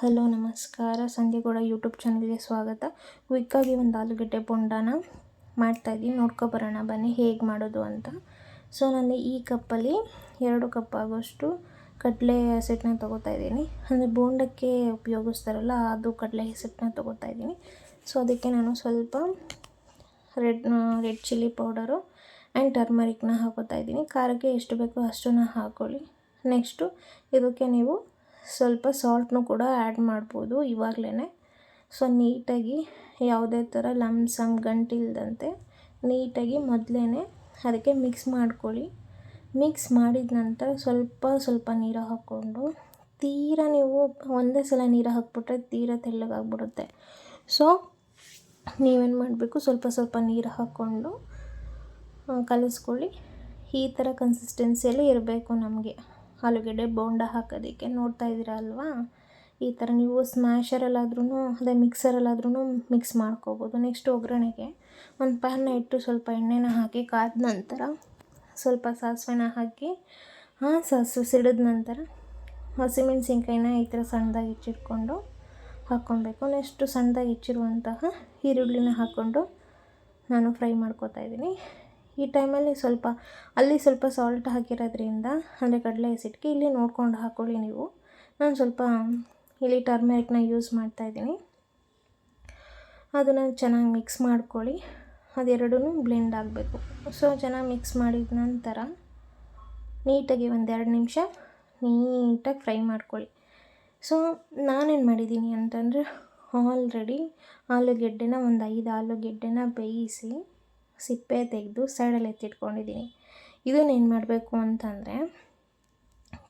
Hello, ನಮಸ್ಕಾರ. ಸಂಧ್ಯಗೌಡ YouTube ಚಾನಲ್ಗೆ ಸ್ವಾಗತ. ಕ್ವಿಕ್ಕಾಗಿ ಒಂದು ಆಲೂಗಡ್ಡೆ ಬೋಂಡಾನ ಮಾಡ್ತಾಯಿದ್ದೀನಿ ನೋಡ್ಕೊಬರೋಣ ಬನ್ನಿ. ಹೇಗೆ ಮಾಡೋದು ಅಂತ. ಸೊ ನಾನು ಈ ಕಪ್ಪಲ್ಲಿ ಎರಡು ಕಪ್ ಆಗೋಷ್ಟು ಕಡಲೆ ಹಸಿಟ್ಟನ್ನ ತೊಗೋತಾ ಇದ್ದೀನಿ. ಅಂದರೆ ಬೋಂಡಕ್ಕೆ ಉಪಯೋಗಿಸ್ತಾರಲ್ಲ, ಅದು ಕಡಲೆ ಹಸಿಟ್ಟನ್ನ ತೊಗೋತಾ ಇದ್ದೀನಿ. ಸೊ ಅದಕ್ಕೆ ನಾನು ಸ್ವಲ್ಪ red red chilli powder and ಟರ್ಮರಿಕ್ನ ಹಾಕೋತಾ ಇದ್ದೀನಿ. ಖಾರಕ್ಕೆ ಎಷ್ಟು ಬೇಕೋ ಅಷ್ಟನ್ನು ಹಾಕ್ಕೊಳ್ಳಿ ನೆಕ್ಸ್ಟು ಇದಕ್ಕೆ ನೀವು ಸ್ವಲ್ಪ ಸಾಲ್ಟ್ನೂ ಕೂಡ ಆ್ಯಡ್ ಮಾಡ್ಬೋದು ಇವಾಗಲೇ ಸೊ ನೀಟಾಗಿ ಯಾವುದೇ ಥರ ಲಮ್ಸಮ್ ಗಂಟಿಲ್ದಂತೆ ನೀಟಾಗಿ ಮೊದಲೇ ಅದಕ್ಕೆ ಮಿಕ್ಸ್ ಮಾಡ್ಕೊಳ್ಳಿ. ಮಿಕ್ಸ್ ಮಾಡಿದ ನಂತರ ಸ್ವಲ್ಪ ಸ್ವಲ್ಪ ನೀರು ಹಾಕ್ಕೊಂಡು, ತೀರ ನೀವು ಒಂದೇ ಸಲ ನೀರು ಹಾಕ್ಬಿಟ್ರೆ ತೀರ ತೆಳ್ಳಗಾಗ್ಬಿಡುತ್ತೆ. ಸೊ ನೀವೇನು ಮಾಡಬೇಕು? ಸ್ವಲ್ಪ ಸ್ವಲ್ಪ ನೀರು ಹಾಕ್ಕೊಂಡು ಕಲಿಸ್ಕೊಳ್ಳಿ. ಈ ಥರ ಕನ್ಸಿಸ್ಟೆನ್ಸಿಯಲ್ಲಿ ಇರಬೇಕು ನಮಗೆ. ಆಲೂಗೆಡ್ಡೆ ಬೋಂಡ ಹಾಕೋದಕ್ಕೆ ನೋಡ್ತಾ ಇದ್ದೀರಾ ಅಲ್ವಾ? ಈ ಥರ ನೀವು ಸ್ಮ್ಯಾಷರಲ್ಲಾದ್ರೂ ಅದೇ ಮಿಕ್ಸರಲ್ಲಾದ್ರೂ ಮಿಕ್ಸ್ ಮಾಡ್ಕೋಬೋದು. ನೆಕ್ಸ್ಟ್ ಒಗ್ಗರಣೆಗೆ ಒಂದು ಪ್ಯಾನ್ನ ಇಟ್ಟು ಸ್ವಲ್ಪ ಎಣ್ಣೆನ ಹಾಕಿ ಕಾದ ನಂತರ ಸ್ವಲ್ಪ ಸಾಸಿವೆನ ಹಾಕಿ, ಆ ಸಾಸಿವೆ ಸಿಡಿದ ನಂತರ ಹಸಿಮೆಣ್ಸಿನ್ಕಾಯಿನ ಈ ಥರ ಸಣ್ಣದಾಗಿ ಹೆಚ್ಚಿಟ್ಕೊಂಡು ಹಾಕ್ಕೊಬೇಕು. ನೆಕ್ಸ್ಟು ಸಣ್ಣದಾಗಿ ಹೆಚ್ಚಿರುವಂತಹ ಈರುಳ್ಳಿನ ಹಾಕ್ಕೊಂಡು ನಾನು ಫ್ರೈ ಮಾಡ್ಕೋತಾ ಇದ್ದೀನಿ. ಈ ಟೈಮಲ್ಲಿ ಸ್ವಲ್ಪ, ಅಲ್ಲಿ ಸ್ವಲ್ಪ ಸಾಲ್ಟ್ ಹಾಕಿರೋದ್ರಿಂದ ಅಂದರೆ ಕಡಲೆ ಹಸಿಟ್ಟಿಗೆ ಇಲ್ಲಿ ನೋಡ್ಕೊಂಡು ಹಾಕ್ಕೊಳ್ಳಿ ನೀವು. ನಾನು ಸ್ವಲ್ಪ ಇಲ್ಲಿ ಟರ್ಮೆರಿಕ್ನ ಯೂಸ್ ಮಾಡ್ತಾಯಿದ್ದೀನಿ ಅದನ್ನು ಚೆನ್ನಾಗಿ ಮಿಕ್ಸ್ ಮಾಡ್ಕೊಳ್ಳಿ. ಅದೆರಡೂ ಬ್ಲೆಂಡ್ ಆಗಬೇಕು. ಸೊ ಚೆನ್ನಾಗಿ ಮಿಕ್ಸ್ ಮಾಡಿದ ನಂತರ ನೀಟಾಗಿ ಒಂದೆರಡು ನಿಮಿಷ ನೀಟಾಗಿ ಫ್ರೈ ಮಾಡ್ಕೊಳ್ಳಿ. ಸೊ ನಾನೇನು ಮಾಡಿದ್ದೀನಿ ಅಂತಂದರೆ ಆಲ್ರೆಡಿ ಆಲೂಗೆಡ್ಡೆನ ಒಂದು ಐದು ಆಲೂಗೆಡ್ಡೆನ ಬೇಯಿಸಿ ಸಿಪ್ಪೆ ತೆಗೆದು ಸೈಡಲ್ಲಿ ಎತ್ತಿಟ್ಕೊಂಡಿದ್ದೀನಿ. ಇದನ್ನೇನು ಮಾಡಬೇಕು ಅಂತಂದರೆ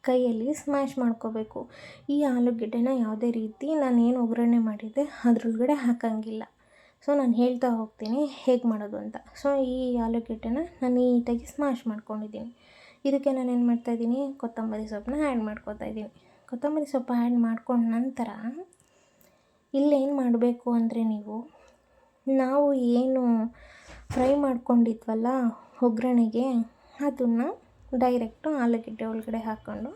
ಕೈಯಲ್ಲಿ ಸ್ಮ್ಯಾಶ್ ಮಾಡ್ಕೋಬೇಕು. ಈ ಆಲೂಗೆಡ್ಡೆನ ಯಾವುದೇ ರೀತಿ ನಾನು ಏನು ಒಗ್ಗರಣೆ ಮಾಡಿದ್ದೆ ಅದ್ರೊಳಗಡೆ ಹಾಕೋಂಗಿಲ್ಲ. ಸೊ ನಾನು ಹೇಳ್ತಾ ಹೋಗ್ತೀನಿ ಹೇಗೆ ಮಾಡೋದು ಅಂತ. ಸೊ ಈ ಆಲೂಗೆಡ್ಡೆನ ನಾನು ನೀಟಾಗಿ ಸ್ಮ್ಯಾಶ್ ಮಾಡ್ಕೊಂಡಿದ್ದೀನಿ. ಇದಕ್ಕೆ ನಾನು ಏನು ಮಾಡ್ತಾಯಿದ್ದೀನಿ ಕೊತ್ತಂಬರಿ ಸೊಪ್ಪನ್ನ ಆ್ಯಡ್ ಮಾಡ್ಕೊತಾ ಇದ್ದೀನಿ. ಕೊತ್ತಂಬರಿ ಸೊಪ್ಪು ಆ್ಯಡ್ ಮಾಡ್ಕೊಂಡ ನಂತರ ಇಲ್ಲೇನು ಮಾಡಬೇಕು ಅಂದರೆ ನೀವು, ನಾವು ಏನು ಫ್ರೈ ಮಾಡ್ಕೊಂಡಿದ್ವಲ್ಲ ಒಗ್ಗರಣೆಗೆ, ಅದನ್ನು ಡೈರೆಕ್ಟು ಆಲೂಗಡ್ಡೆ ಒಳಗಡೆ ಹಾಕ್ಕೊಂಡು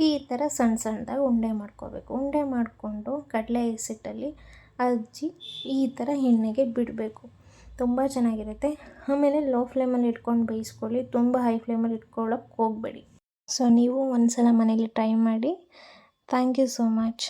ಈ ಥರ ಸಣ್ಣ ಸಣ್ಣದಾಗಿ ಉಂಡೆ ಮಾಡ್ಕೋಬೇಕು. ಉಂಡೆ ಮಾಡಿಕೊಂಡು ಕಡಲೆ ಹಸಿಟ್ಟಲ್ಲಿ ಅಜ್ಜಿ ಈ ಥರ ಎಣ್ಣೆಗೆ ಬಿಡಬೇಕು. ತುಂಬ ಚೆನ್ನಾಗಿರುತ್ತೆ. ಆಮೇಲೆ ಲೋ ಫ್ಲೇಮಲ್ಲಿ ಇಟ್ಕೊಂಡು ಬೇಯಿಸ್ಕೊಳ್ಳಿ. ತುಂಬ ಹೈ ಫ್ಲೇಮಲ್ಲಿ ಇಟ್ಕೊಳ್ಳೋಕೆ ಹೋಗಬೇಡಿ. ಸೊ ನೀವು ಒಂದು ಸಲ ಮನೇಲಿ ಟ್ರೈ ಮಾಡಿ. Thank you so much